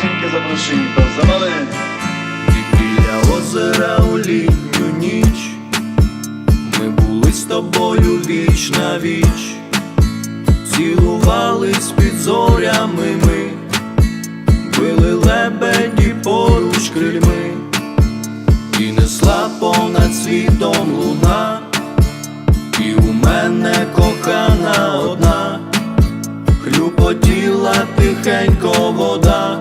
Хорошенько завали. І біля озера у літню ніч ми були з тобою віч на віч, цілувались під зорями ми, били лебеді поруч крильми, і несла понад світом луна, і у мене кохана одна, хлюпотіла тихенько вода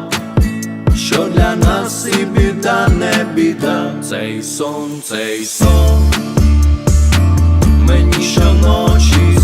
що для нас і біда, не біда, цей сон, цей сон, мені щоночі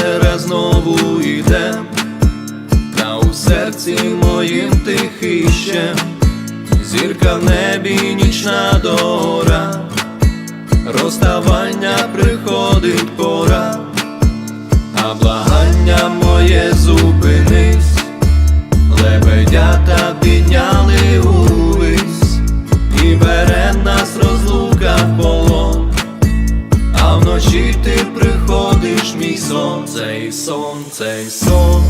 Озера знову йдем, та у серці моїм тихищем, зірка в небі нічна дора, розставання приходить пора, а благання моє зупинись. Лебедята підняли увись і бере нас розлука ж мій сон, цей сон, цей сон.